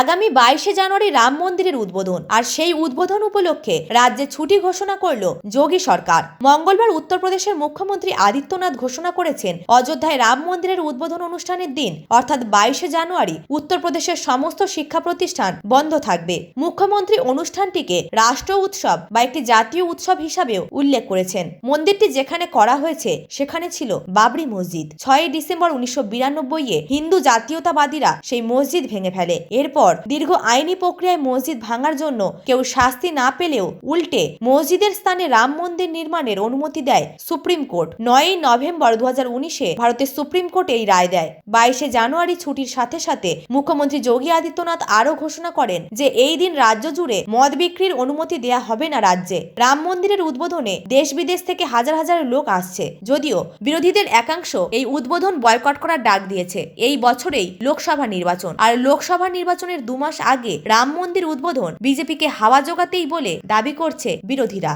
আগামী বাইশে জানুয়ারি রাম মন্দিরের উদ্বোধন। আর সেই উদ্বোধন উপলক্ষে রাজ্যে ছুটি ঘোষণা করল যোগী সরকার। মঙ্গলবার উত্তরপ্রদেশের মুখ্যমন্ত্রী আদিত্যনাথ ঘোষণা করেছেন, অযোধ্যায় রাম মন্দিরের উদ্বোধন অনুষ্ঠানের দিন, অর্থাৎ বাইশে জানুয়ারি, উত্তরপ্রদেশের সমস্ত শিক্ষা প্রতিষ্ঠান বন্ধ থাকবে। মুখ্যমন্ত্রী অনুষ্ঠানটিকে রাষ্ট্র উৎসব বা একটি জাতীয় উৎসব হিসাবেও উল্লেখ করেছেন। মন্দিরটি যেখানে করা হয়েছে, সেখানে ছিল বাবরি মসজিদ। ছয়ই ডিসেম্বর উনিশশো বিরানব্বই এ হিন্দু জাতীয়তাবাদীরা সেই মসজিদ ভেঙে ফেলে। এরপর দীর্ঘ আইনি প্রক্রিয়ায় মসজিদ ভাঙার জন্য কেউ শাস্তি না পেলেও উল্টে মসজিদের স্থানে রাম মন্দির নির্মাণের অনুমতি দেয় সুপ্রিম কোর্ট। নয়ই নভেম্বর দু উনিশে ভারতের সুপ্রিম কোর্ট এই রায় দেয়। বাইশে জানুয়ারি ছুটির সাথে সাথে মুখ্যমন্ত্রী যোগী আদিত্যনাথ আরও ঘোষণা করেন যে এই দিন রাজ্য জুড়ে মদ বিক্রির অনুমতি দেয়া হবে না রাজ্যে। রাম মন্দিরের উদ্বোধনে দেশ বিদেশ থেকে হাজার হাজার লোক আসছে। যদিও বিরোধীদের একাংশ এই উদ্বোধন বয়কট করার ডাক দিয়েছে। এই বছরেই লোকসভা নির্বাচন। আর লোকসভা নির্বাচনের দু মাস আগে রাম মন্দির উদ্বোধন বিজেপিকে হাওয়া জোগাতেই বলে দাবি করছে বিরোধীরা।